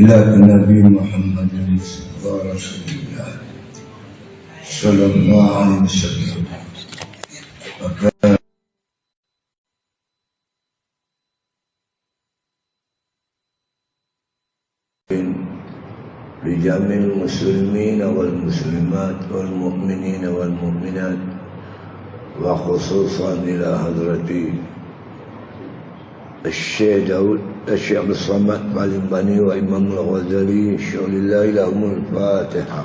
إلى النبي محمد الله صلى الله عليه وسلم. وكان المسلمين والمسلمات والمؤمنين والمؤمنات وخصوصا إلى حضرتي الشيخ داود الشيخ الصمد معلم بني وإمام الغزالي شغل الله لهم الفاتحة.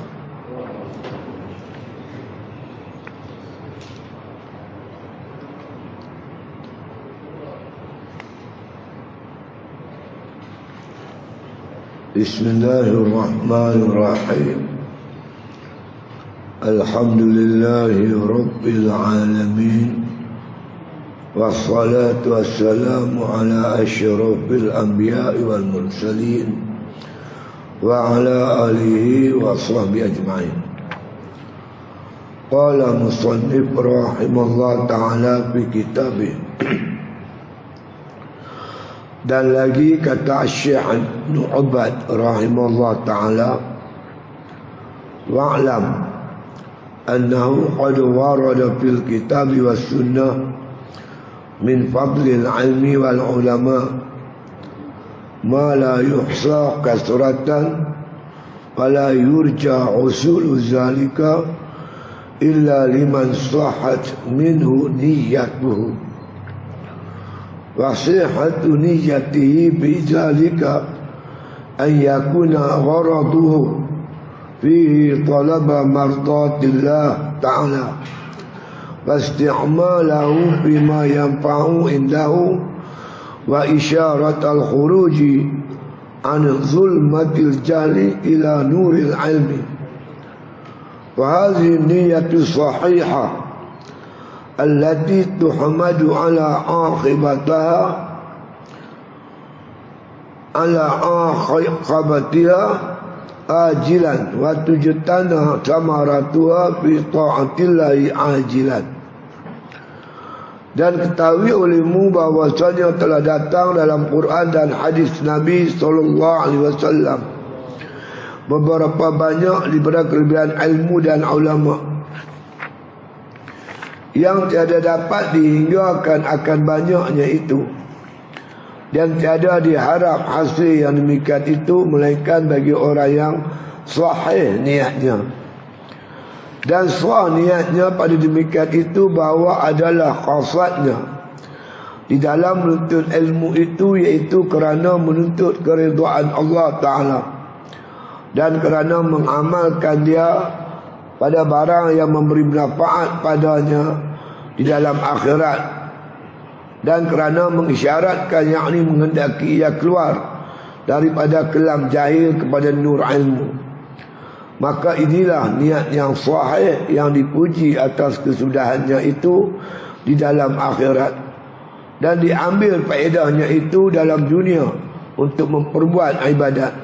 بسم الله الرحمن الرحيم. الحمد لله رب العالمين. والصلاة والسلام على أشرف الأنبياء والمرسلين وعلى آله وصحبه أجمعين. قال مصنف رحمه الله تعالى في كتابه. Dan lagi kata Syekh Ibn Ubad rahimahullah taala wa'lam annahu qad warada fil kitab was sunnah من فضل العلم والعلماء ما لا يحصى كثرة ولا يرجى حصول ذلك إلا لمن صحت منه نيته. وصحة نيته بذلك أن يكون غرضه فيه طلب مرضات الله تعالى. واستعماله بما ينفع عنده وإشارة الخروج عن ظلمة الجهل إلى نور العلم. وهذه النية الصحيحة التي تحمد على عاقبتها على عاقبتها ajilan. Wa tujtana kamaratuha fi ta'atillahi ajilan. Dan ketahui olehmu bahwasanya telah datang dalam Quran dan hadis Nabi sallallahu alaihi wasallam. Beberapa banyak daripada kelebihan ilmu dan ulama yang tiada dapat dihinggakan akan banyaknya itu dan tiada diharap hasil yang demikian itu melainkan bagi orang yang sahih niatnya. Dan sah niatnya pada demikian itu bahawa adalah khasatnya. Di dalam menuntut ilmu itu iaitu kerana menuntut keridhaan Allah Ta'ala. Dan kerana mengamalkan dia pada barang yang memberi manfaat padanya di dalam akhirat dan kerana mengisyaratkan yakni menghendaki ia keluar daripada kelam jahil kepada nur ilmu. Maka inilah niat yang sahih yang dipuji atas kesudahannya itu di dalam akhirat. Dan diambil faedahnya itu dalam dunia untuk memperbuat ibadat.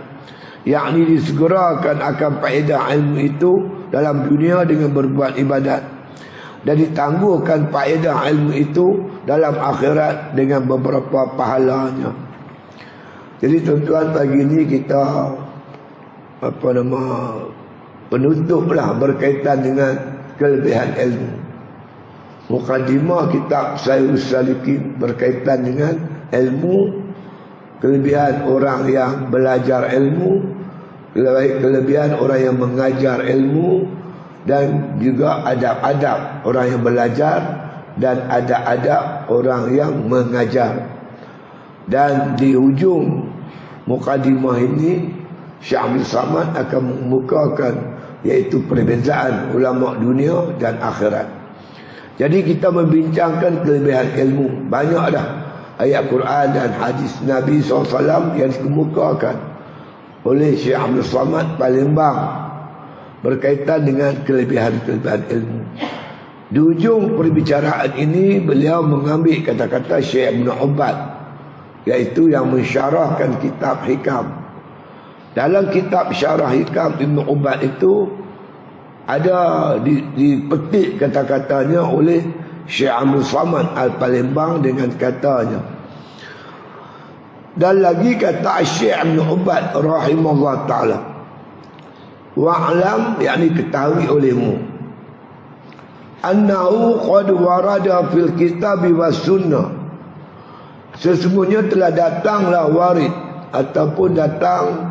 Yakni disegerakan akan faedah ilmu itu dalam dunia dengan berbuat ibadat dan ditangguhkan faedah ilmu itu dalam akhirat dengan beberapa pahalanya. Jadi tuan-tuan pagi ini kita apa nama penutuplah berkaitan dengan kelebihan ilmu. Mukadimah kitab Sayyid Salikin berkaitan dengan ilmu kelebihan orang yang belajar ilmu kelebihan orang yang mengajar ilmu dan juga adab-adab orang yang belajar dan adab-adab orang yang mengajar. Dan di hujung mukadimah ini Syekh Abdul Samad akan mengemukakan iaitu perbezaan ulama dunia dan akhirat. Jadi kita membincangkan kelebihan ilmu. Banyak dah ayat Quran dan hadis Nabi SAW yang dikemukakan oleh Syekh Abdul Samad Palembang berkaitan dengan kelebihan-kelebihan ilmu. Di ujung perbicaraan ini beliau mengambil kata-kata Syekh Ibn Ubad iaitu yang mensyarahkan kitab hikam. Dalam kitab syarah hikam Ibn Ubad itu ada dipetik kata-katanya oleh Syekh Abdul Samad Al-Palembang dengan katanya dan lagi kata Syekh Ibn Ubad rahimahullah taala wa'lam yakni ketahui olehmu. Annahu qad warada fil kitab was sunnah. Sesungguhnya telah datanglah warid ataupun datang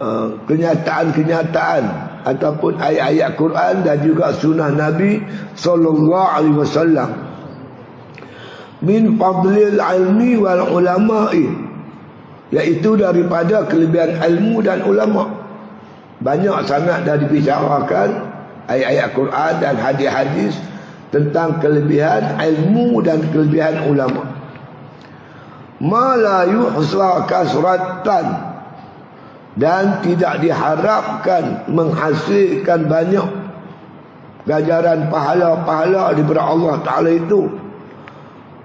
uh, kenyataan-kenyataan ataupun ayat-ayat Quran dan juga sunnah Nabi sallallahu alaihi wasallam. Min fadlil ilmi wal ulama'i iaitu daripada kelebihan ilmu dan ulama banyak sangat dah dibicarakan ayat-ayat Quran dan hadis-hadis tentang kelebihan ilmu dan kelebihan ulama. Ma la yuhsa kasratan. Dan tidak diharapkan menghasilkan banyak ganjaran pahala-pahala daripada Allah Taala itu.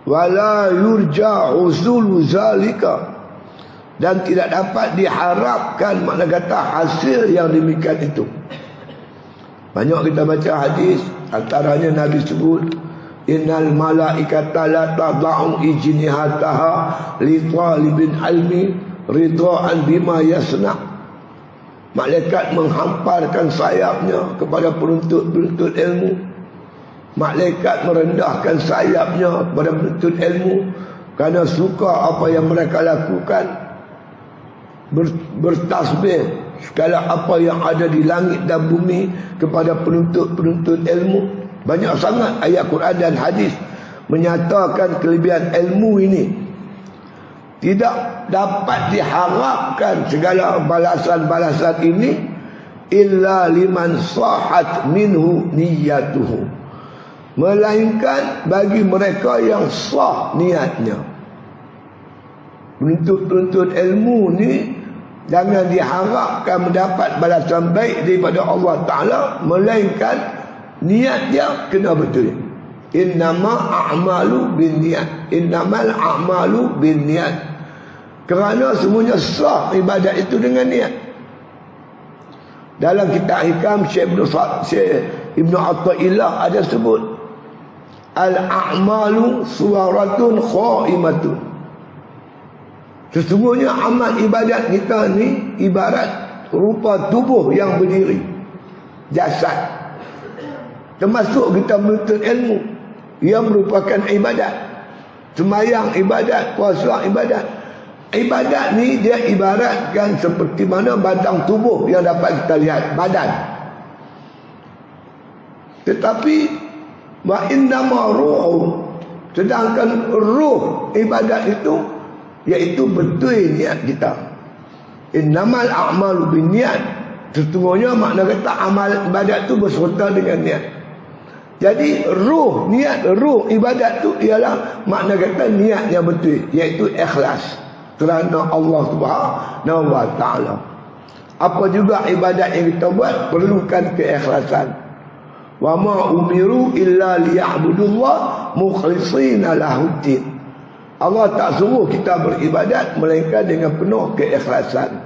Wala yurja usul zalika dan tidak dapat diharapkan makna kata hasil yang demikian itu. Banyak kita baca hadis antaranya Nabi sebut innal malaikata la tad'u ijnihataha li talibin ilmi ridhaan bima yasna. Malaikat menghamparkan sayapnya kepada penuntut-penuntut ilmu. Malaikat merendahkan sayapnya kepada penuntut ilmu. Kerana suka apa yang mereka lakukan bertasbih segala apa yang ada di langit dan bumi kepada penuntut-penuntut ilmu. Banyak sangat ayat Quran dan hadis menyatakan kelebihan ilmu ini. Tidak dapat diharapkan segala balasan-balasan ini illa liman sahat minhu niyatuhu. Melainkan bagi mereka yang sah niatnya. Penuntut-penuntut ilmu ni Jangan diharapkan mendapat balasan baik daripada Allah Ta'ala Melainkan niat dia kena betul. Innama a'malu bin niat. Innamal a'malu bin niat. Kerana semuanya sah ibadat itu dengan niat. Dalam kitab hikam Syekh Ibn, Ibn Atta'illah ada sebut Al-a'malu suaratun kha'imatun Sesungguhnya amal ibadat kita ni ibarat rupa tubuh yang berdiri. Jasad. Termasuk kita menuntut ilmu. Ia merupakan ibadat. Semayang ibadat, puasa ibadat. Ibadat ni dia ibaratkan seperti mana batang tubuh yang dapat kita lihat. Badan. Tetapi wa innama ruh sedangkan ruh ibadat itu iaitu betul niat kita. Innamal a'malu binniat sesungguhnya makna kata amal ibadat tu berserta dengan niat. Jadi ruh niat ruh ibadat tu ialah makna kata niat yang betul iaitu ikhlas. Kerana Allah Subhanahu wa taala. Apa juga ibadat yang kita buat? Perlukan keikhlasan. Wa ma umiru illa liya'budullah mukhlishina lahuddin Allah tak suruh kita beribadat melainkan dengan penuh keikhlasan.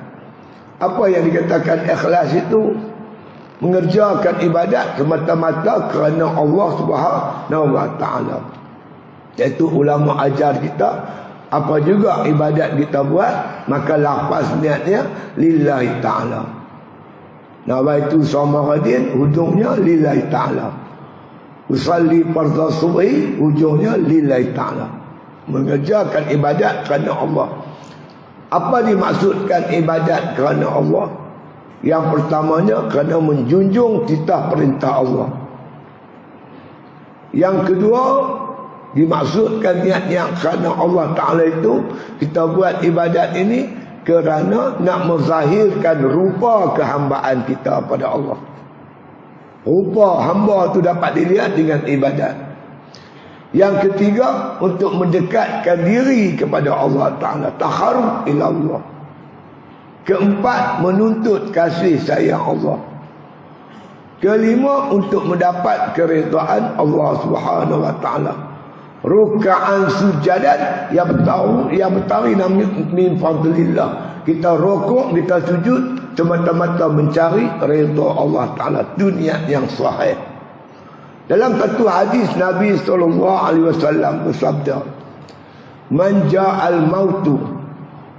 Apa yang dikatakan ikhlas itu mengerjakan ibadat semata-mata kerana Allah Subhanahu wa taala. Iaitu ulama ajar kita apa juga ibadat kita buat maka lafaz niatnya lillahi taala. Nama itu sama hadin hujungnya lillahi taala. Usalli fardhu subhi hujungnya lillahi taala mengerjakan ibadat kerana Allah. Apa dimaksudkan ibadat kerana Allah? Yang pertamanya kerana menjunjung titah perintah Allah. Yang kedua dimaksudkan niat yang kerana Allah Taala itu kita buat ibadat ini kerana nak menzahirkan rupa kehambaan kita pada Allah. Rupa hamba tu dapat dilihat dengan ibadat. Yang ketiga untuk mendekatkan diri kepada Allah Taala, taharruf ila Allah. Keempat menuntut kasih sayang Allah. Kelima untuk mendapat keridhaan Allah Subhanahu wa taala. Ruk'an sujadan yang tahu yang bertawi namanya min fadlillah. Kita rukuk, kita sujud semata-mata mencari redha Allah Taala dunia yang sahih. Dalam satu hadis Nabi sallallahu alaihi wasallam bersabda, "Man ja'al mautu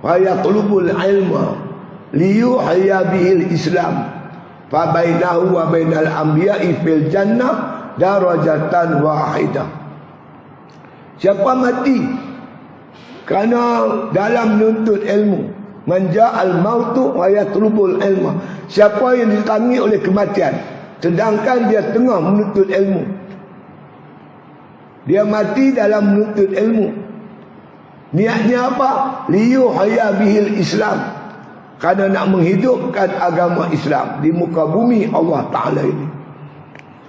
wa yatlubul ilma liyuhya bihil islam fa bainahu wa bainal anbiya'i fil jannah darajatan wahidah. Siapa mati kerana dalam menuntut ilmu manja al mautu wa yatlubul ilma siapa yang ditangi oleh kematian sedangkan dia tengah menuntut ilmu dia mati dalam menuntut ilmu niatnya apa liyu haya bihil islam kerana nak menghidupkan agama Islam di muka bumi Allah Ta'ala ini.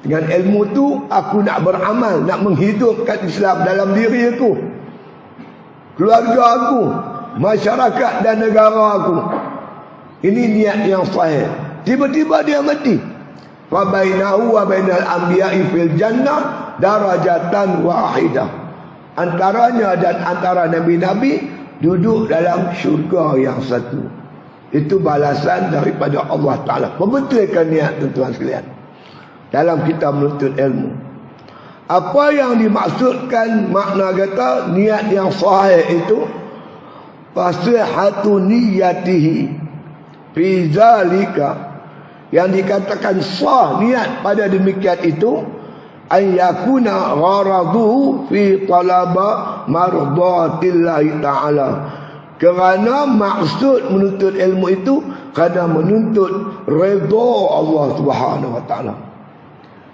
Dengan ilmu tu aku nak beramal, nak menghidupkan Islam dalam diri aku. Keluarga aku, masyarakat dan negara aku. Ini niat yang sahih. Tiba-tiba dia mati. Wa bainahu wa bainal anbiya'i fil jannah darajatan wahidah. Antaranya dan antara nabi-nabi duduk dalam syurga yang satu. Itu balasan daripada Allah Ta'ala. Membetulkan niat tuan-tuan sekalian. Dalam kita menuntut ilmu. Apa yang dimaksudkan makna kata niat yang sahih itu. Fasihatu niyatihi. Fizalika. Yang dikatakan sah niat pada demikian itu. Ayyakuna gharaduhu fi talaba mardatillahi ta'ala. Kerana maksud menuntut ilmu itu kerana menuntut redha Allah Subhanahu wa taala.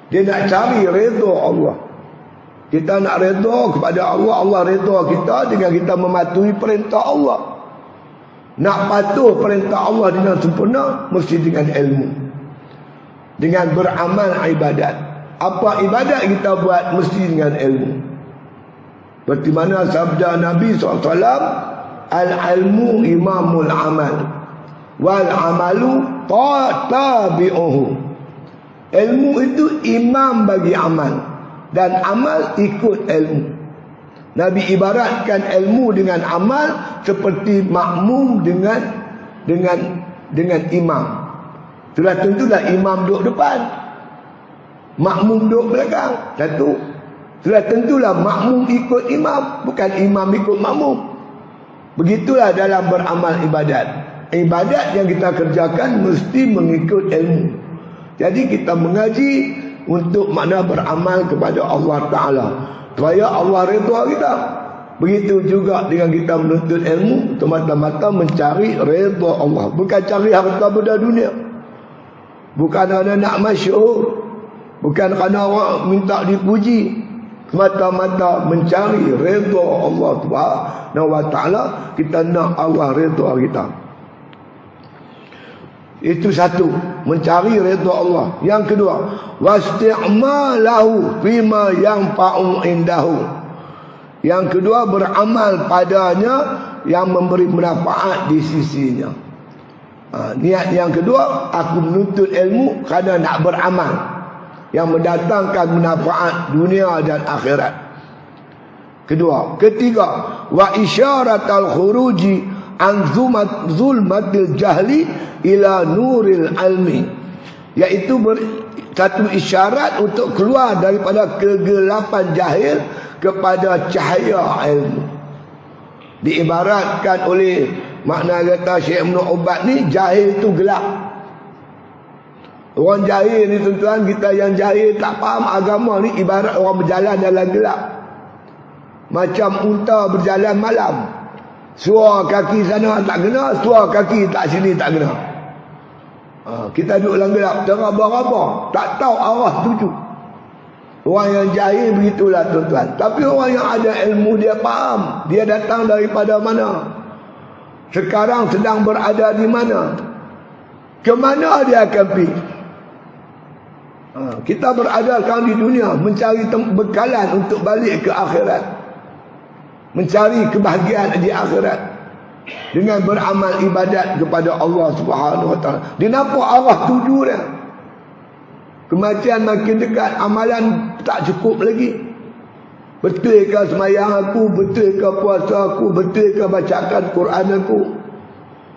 Dia nak cari redha Allah. Kita nak redha kepada Allah, Allah redha kita dengan kita mematuhi perintah Allah. Nak patuh perintah Allah dengan sempurna mesti dengan ilmu. Dengan beramal ibadat. Apa ibadat kita buat mesti dengan ilmu. Seperti mana sabda Nabi SAW Al-ilmu imamul amal Wal amalu tabi'uhu Ilmu itu imam bagi amal Dan amal ikut ilmu Nabi ibaratkan ilmu dengan amal Seperti makmum dengan Dengan dengan imam Sudah tentulah imam duduk depan Makmum duduk belakang Satu Sudah tentulah makmum ikut imam Bukan imam ikut makmum Begitulah dalam beramal ibadat. Ibadat yang kita kerjakan mesti mengikut ilmu. Jadi kita mengaji untuk makna beramal kepada Allah Ta'ala. Supaya Allah redha kita. Begitu juga dengan kita menuntut ilmu. Semata-mata mencari redha Allah. Bukan cari harta benda dunia. Bukan ada nak masyur. Bukan kerana orang minta dipuji. Mata-mata mencari redha Allah taala kita nak Allah redha kita. Itu satu mencari redha Allah. Yang kedua wasti'malahu fima yang fa'u indahu. Yang kedua beramal padanya yang memberi manfaat di sisinya ha, niat yang kedua aku menuntut ilmu kerana nak beramal yang mendatangkan manfaat dunia dan akhirat. Kedua, ketiga, wa isyaratal khuruji an zulmatil jahli ila nuril ilmi. Yaitu ber, satu isyarat untuk keluar daripada kegelapan jahil kepada cahaya ilmu. Diibaratkan oleh makna kata Syekh Ibn Ubat ni jahil itu gelap. Orang jahil ni tuan-tuan kita yang jahil tak faham agama ni ibarat orang berjalan dalam gelap. Macam unta berjalan malam. Suar kaki sana tak kena, suar kaki tak sini tak kena. Ha, kita duduk dalam gelap, teraba-raba, tak tahu arah tuju. Orang yang jahil begitulah tuan-tuan. Tapi orang yang ada ilmu dia faham. Dia datang daripada mana? Sekarang sedang berada di mana? Ke mana dia akan pergi? Ha, kita berada sekarang di dunia mencari bekalan untuk balik ke akhirat. Mencari kebahagiaan di akhirat. Dengan beramal ibadat kepada Allah Subhanahu Wa Taala. Dia nampak arah tuju dia. Kematian makin dekat, amalan tak cukup lagi. Betul ke semayang aku, betul ke puasa aku, betul ke bacakan Quran aku.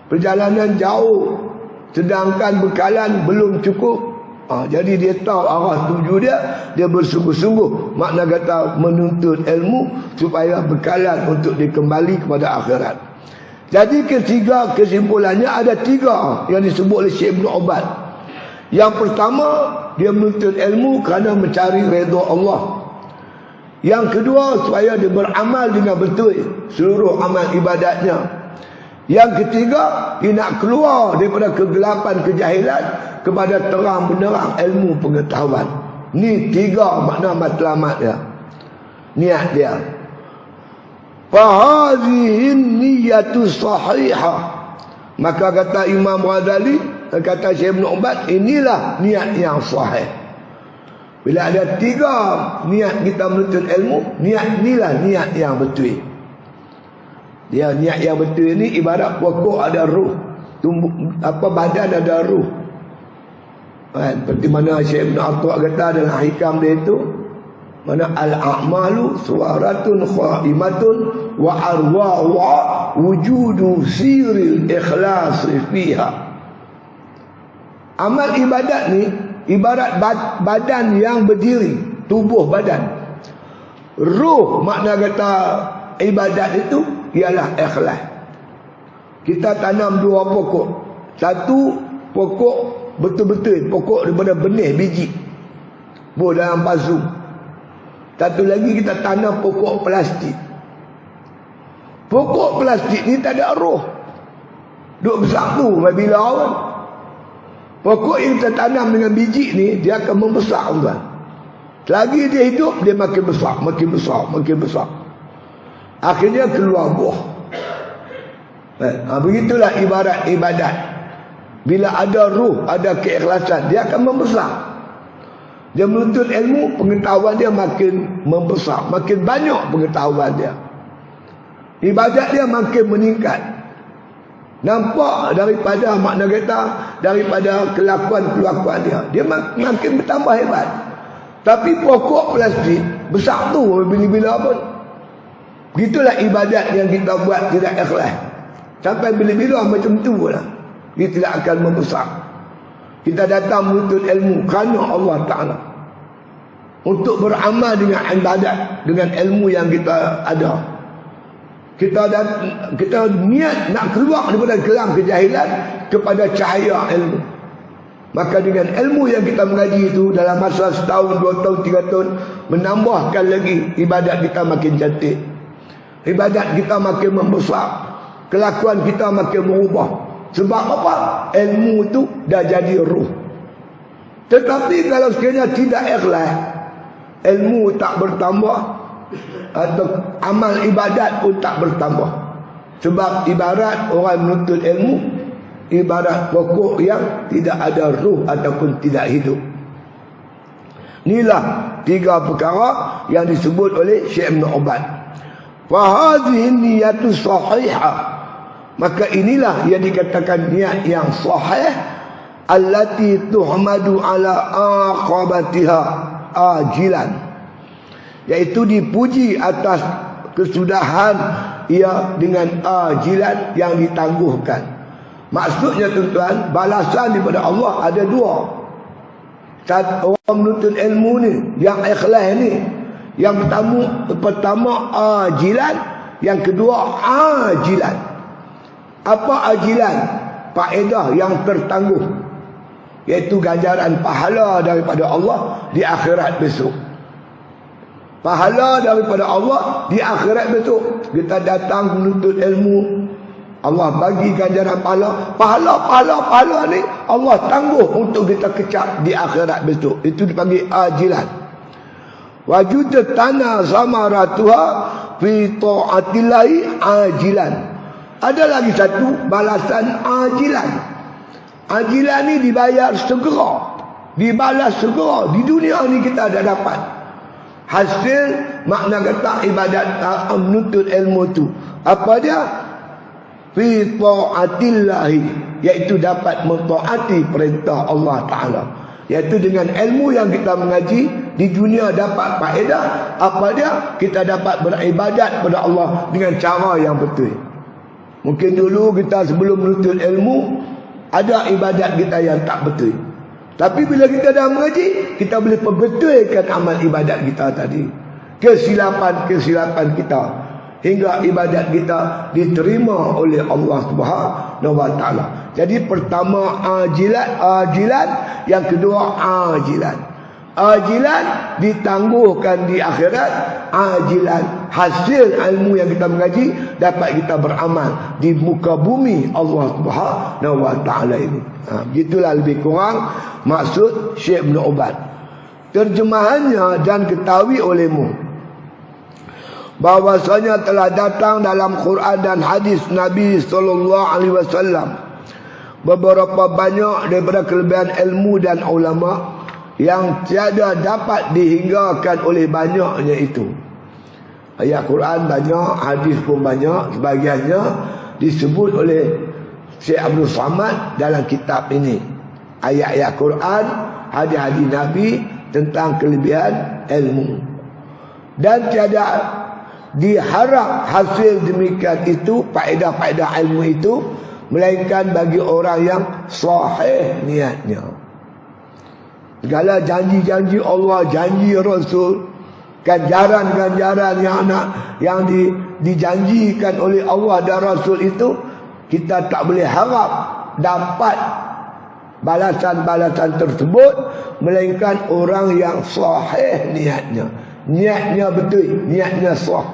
Perjalanan jauh. Sedangkan bekalan belum cukup. Ha, jadi dia tahu arah tuju dia, dia bersungguh-sungguh. Makna kata menuntut ilmu supaya bekalan untuk dikembali kepada akhirat. Jadi ketiga kesimpulannya ada tiga yang disebut oleh Syekh Ibn Ubad. Yang pertama, dia menuntut ilmu kerana mencari redha Allah. Yang kedua, supaya dia beramal dengan betul seluruh amal ibadatnya. Yang ketiga, dia nak keluar daripada kegelapan kejahilan kepada terang benerang ilmu pengetahuan. Ni tiga makna matlamat dia. Niat dia. Fahadhihin niyatu sahihah. Maka kata Imam Ghazali, kata Syekh Ibn Ubad, inilah niat yang sahih. Bila ada tiga niat kita menuntut ilmu, niat inilah niat yang betul. Dia niat yang betul ni ibarat pokok ada ruh. Tumbuh apa badan ada ruh. Kan seperti mana Syekh Ibn Athwa kata dalam hikam dia itu mana al-a'malu suwaratun khaimatun wa arwahu wujudu siril ikhlas fiha. Amal ibadat ni ibarat badan yang berdiri, tubuh badan. Ruh makna kata ibadat itu ialah ikhlas. Kita tanam dua pokok. Satu pokok betul-betul pokok daripada benih biji. Buah dalam pasu. Satu lagi kita tanam pokok plastik. Pokok plastik ni tak ada roh. Duk besar tu bila kan. Pokok yang kita tanam dengan biji ni dia akan membesar tuan. Selagi dia hidup dia makin besar, makin besar, makin besar. Akhirnya keluar buah. Eh, ha, begitulah ibarat ibadat. Bila ada ruh, ada keikhlasan, dia akan membesar. Dia menuntut ilmu, pengetahuan dia makin membesar. Makin banyak pengetahuan dia. Ibadat dia makin meningkat. Nampak daripada makna kata, daripada kelakuan-kelakuan dia. Dia makin bertambah hebat. Tapi pokok plastik, besar tu bila-bila pun. Begitulah ibadat yang kita buat tidak ikhlas. Sampai bila-bila macam tu lah. Dia tidak akan membesar. Kita datang menuntut ilmu kerana Allah Ta'ala. Untuk beramal dengan ibadat. Dengan ilmu yang kita ada. Kita dat, kita niat nak keluar daripada kelam kejahilan kepada cahaya ilmu. Maka dengan ilmu yang kita mengaji itu dalam masa setahun, dua tahun, tiga tahun menambahkan lagi ibadat kita makin cantik. Ibadat kita makin membesar. Kelakuan kita makin berubah. Sebab apa? Ilmu itu dah jadi ruh. Tetapi kalau sekiranya tidak ikhlas, ilmu tak bertambah atau amal ibadat pun tak bertambah. Sebab ibarat orang menuntut ilmu, ibarat pokok yang tidak ada ruh ataupun tidak hidup. Inilah tiga perkara yang disebut oleh Syekh Ibn Ubad. Fahadhihi niyatu sahihah. Maka inilah yang dikatakan niat yang sahih allati tuhmadu ala aqabatiha ajilan. Yaitu dipuji atas kesudahan ia dengan ajilan yang ditangguhkan. Maksudnya tuan-tuan, balasan daripada Allah ada dua. Satu orang menuntut ilmu ni, yang ikhlas ni, yang pertama pertama ajilan, yang kedua ajilan. Apa ajilan? Faedah yang tertangguh. Iaitu ganjaran pahala daripada Allah di akhirat besok. Pahala daripada Allah di akhirat besok. Kita datang menuntut ilmu. Allah bagi ganjaran pahala. Pahala, pahala, pahala ni Allah tangguh untuk kita kecap di akhirat besok. Itu dipanggil ajilan. Wajud tanah samaratuha fi ta'atillahi ajilan. Ada lagi satu balasan ajilan. Ajilan ni dibayar segera. Dibalas segera. Di dunia ni kita ada dapat. Hasil makna kata ibadat uh, menuntut ilmu tu. Apa dia? Fi ta'atillahi. Iaitu dapat mentaati perintah Allah Ta'ala. Iaitu dengan ilmu yang kita mengaji di dunia dapat faedah apa dia kita dapat beribadat kepada Allah dengan cara yang betul mungkin dulu kita sebelum menuntut ilmu ada ibadat kita yang tak betul tapi bila kita dah mengaji kita boleh perbetulkan amal ibadat kita tadi kesilapan-kesilapan kita hingga ibadat kita diterima oleh Allah Subhanahu wa taala. Jadi pertama ajilat ajilat, yang kedua ajilat. Ajilan ditangguhkan di akhirat. Ajilan hasil ilmu yang kita mengaji Dapat kita beramal Di muka bumi Allah subhanahu wa ta'ala ini. Ha, Begitulah lebih kurang Maksud Syekh Ibn Ubad. Terjemahannya dan ketahui olehmu bahwasanya telah datang dalam Quran dan hadis Nabi sallallahu alaihi wasallam beberapa banyak daripada kelebihan ilmu dan ulama yang tiada dapat dihinggakan oleh banyaknya itu. Ayat Quran banyak, hadis pun banyak, sebagiannya disebut oleh Syekh Abdul Samad dalam kitab ini. Ayat-ayat Quran, hadis-hadis Nabi tentang kelebihan ilmu. Dan tiada diharap hasil demikian itu, faedah-faedah ilmu itu, melainkan bagi orang yang sahih niatnya. Segala janji-janji Allah, janji Rasul, ganjaran-ganjaran yang nak yang di, dijanjikan oleh Allah dan Rasul itu kita tak boleh harap dapat balasan-balasan tersebut melainkan orang yang sahih niatnya. Niatnya betul, niatnya sah.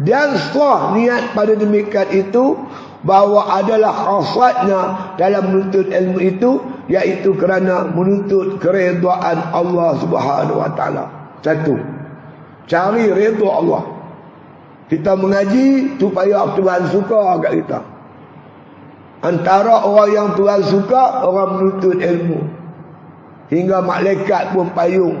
Dan sah niat pada demikian itu bahawa adalah khasatnya dalam menuntut ilmu itu iaitu kerana menuntut keredaan Allah Subhanahu wa taala. Satu. Cari redha Allah. Kita mengaji supaya Tuhan suka kat kita. Antara orang yang Tuhan suka orang menuntut ilmu. Hingga malaikat pun payung.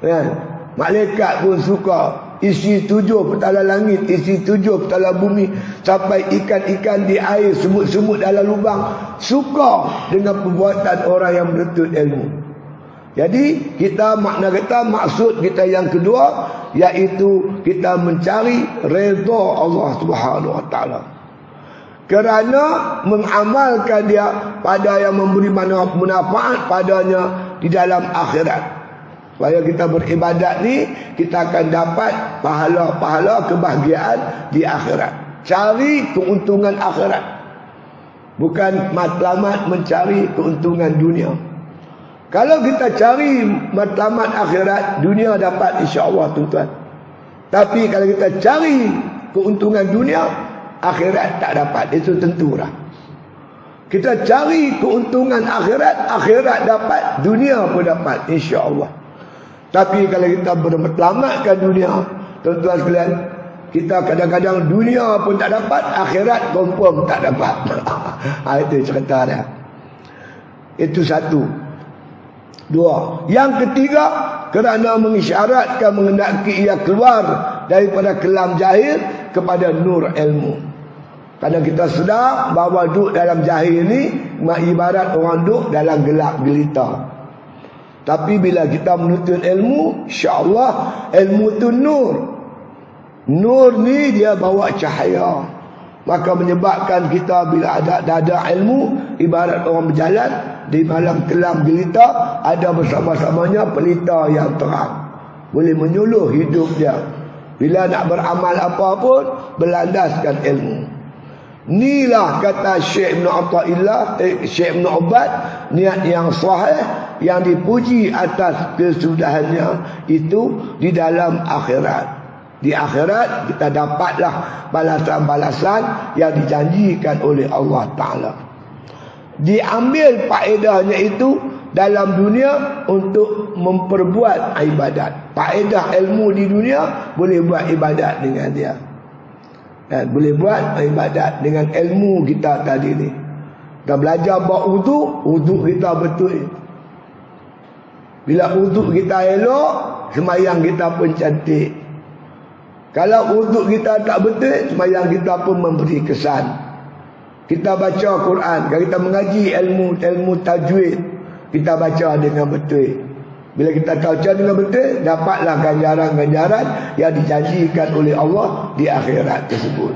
Kan? Malaikat pun suka isi tujuh petala langit, isi tujuh petala bumi, sampai ikan-ikan di air, semut-semut dalam lubang, suka dengan perbuatan orang yang menuntut ilmu. Jadi kita makna kita maksud kita yang kedua iaitu kita mencari redha Allah Subhanahu Wa Taala. Kerana mengamalkan dia pada yang memberi manfaat padanya di dalam akhirat. Supaya kita beribadat ni kita akan dapat pahala-pahala kebahagiaan di akhirat. Cari keuntungan akhirat. Bukan matlamat mencari keuntungan dunia. Kalau kita cari matlamat akhirat, dunia dapat insya-Allah tuan-tuan. Tapi kalau kita cari keuntungan dunia, akhirat tak dapat. Itu tentulah. Kita cari keuntungan akhirat, akhirat dapat, dunia pun dapat insya-Allah. Tapi kalau kita bermelamatkan dunia, tuan-tuan sekalian, kita kadang-kadang dunia pun tak dapat, akhirat confirm tak dapat. ha, itu cerita dia. Itu satu. Dua. Yang ketiga, kerana mengisyaratkan mengendaki ia keluar daripada kelam jahil kepada nur ilmu. Kerana kita sedar bahawa duduk dalam jahil ini ibarat orang duduk dalam gelap gelita. Tapi bila kita menuntut ilmu, insya-Allah ilmu tu nur. Nur ni dia bawa cahaya. Maka menyebabkan kita bila ada dada ilmu ibarat orang berjalan di malam kelam gelita ada bersama-samanya pelita yang terang. Boleh menyuluh hidup dia. Bila nak beramal apa pun berlandaskan ilmu. Inilah kata Syekh Ibn Atta'illah, eh, Syekh Ibn Ubad, niat yang sahih, yang dipuji atas kesudahannya itu di dalam akhirat. Di akhirat kita dapatlah balasan-balasan yang dijanjikan oleh Allah Ta'ala. Diambil faedahnya itu dalam dunia untuk memperbuat ibadat. Faedah ilmu di dunia boleh buat ibadat dengan dia kan, boleh buat ibadat dengan ilmu kita tadi ni. Kita belajar buat uduk uduk kita betul. Bila uduk kita elok semayang kita pun cantik. Kalau uduk kita tak betul semayang kita pun memberi kesan. Kita baca Quran kalau kita mengaji ilmu ilmu tajwid kita baca dengan betul bila kita baca dengan betul, dapatlah ganjaran-ganjaran yang dijanjikan oleh Allah di akhirat tersebut.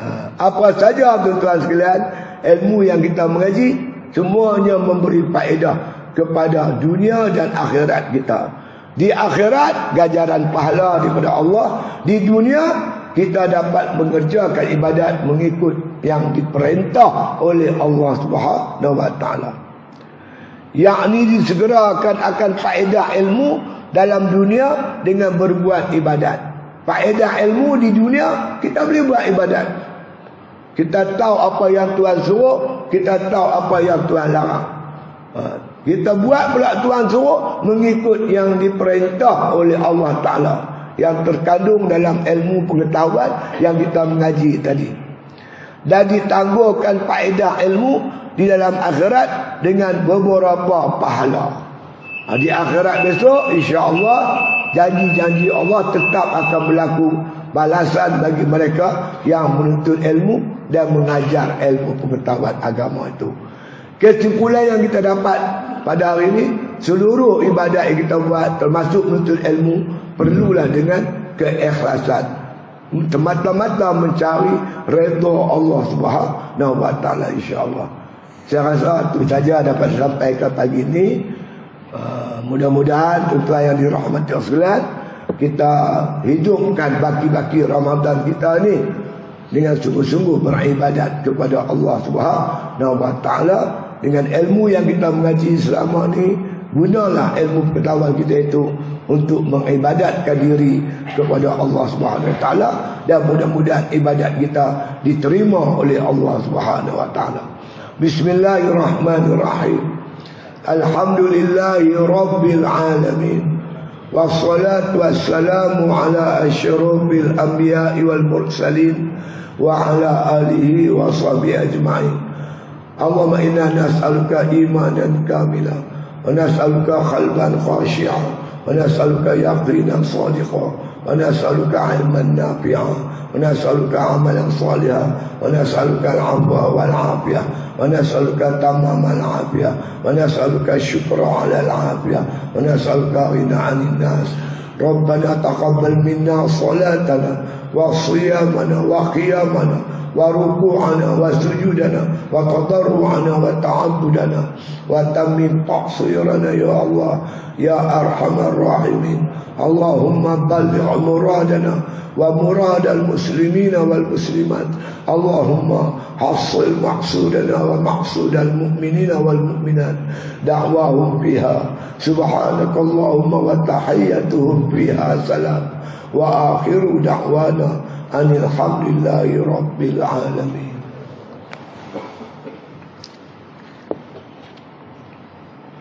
Ha, apa saja tuan-tuan sekalian, ilmu yang kita mengaji, semuanya memberi faedah kepada dunia dan akhirat kita. Di akhirat ganjaran pahala daripada Allah. Di dunia kita dapat mengerjakan ibadat mengikut yang diperintah oleh Allah Subhanahu wa taala. Yakni disegerakan akan faedah ilmu dalam dunia dengan berbuat ibadat. Faedah ilmu di dunia kita boleh buat ibadat. Kita tahu apa yang Tuhan suruh, kita tahu apa yang Tuhan larang. Ha. Kita buat pula Tuhan suruh mengikut yang diperintah oleh Allah Ta'ala. Yang terkandung dalam ilmu pengetahuan yang kita mengaji tadi. Dan ditangguhkan faedah ilmu di dalam akhirat dengan beberapa pahala. Ha, di akhirat besok insya-Allah janji-janji Allah tetap akan berlaku balasan bagi mereka yang menuntut ilmu dan mengajar ilmu pengetahuan agama itu. Kesimpulan yang kita dapat pada hari ini seluruh ibadat yang kita buat termasuk menuntut ilmu perlulah dengan keikhlasan. Semata-mata mencari redha Allah Subhanahu wa taala insya-Allah. Saya rasa itu saja dapat sampaikan pagi ini. Ah, mudah-mudahan tuan yang dirahmati Allah kita hidupkan baki-baki Ramadan kita ni dengan sungguh-sungguh beribadat kepada Allah Subhanahu wa taala. Dengan ilmu yang kita mengaji selama ni gunalah ilmu pengetahuan kita itu untuk mengibadatkan diri kepada Allah Subhanahu wa taala. Dan mudah-mudahan ibadat kita diterima oleh Allah Subhanahu wa taala Bismillahirrahmanirrahim الحمد لله رب العالمين والصلاة والسلام على أشرف الأنبياء والمرسلين وعلى آله وصحبه أجمعين. اللهم إنا نسألك إيمانا كاملا ونسألك قلبا خاشعا ونسألك يقينا صادقا. ونسألك علما نافعا ونسألك عملا صالحا ونسألك العفو والعافية ونسألك تمام العافية ونسألك الشكر على العافية ونسألك غنى عن الناس ربنا تقبل منا صلاتنا وصيامنا وقيامنا وركوعنا وسجودنا وتضرعنا وتعبدنا وتمم تقصيرنا يا الله يا أرحم الراحمين اللهم بلغ مرادنا ومراد المسلمين والمسلمات اللهم حصل مقصودنا ومقصود المؤمنين والمؤمنات دعواهم فيها سبحانك اللهم وتحيتهم فيها سلام. وآخر دعوانا أن الحمد لله رب العالمين.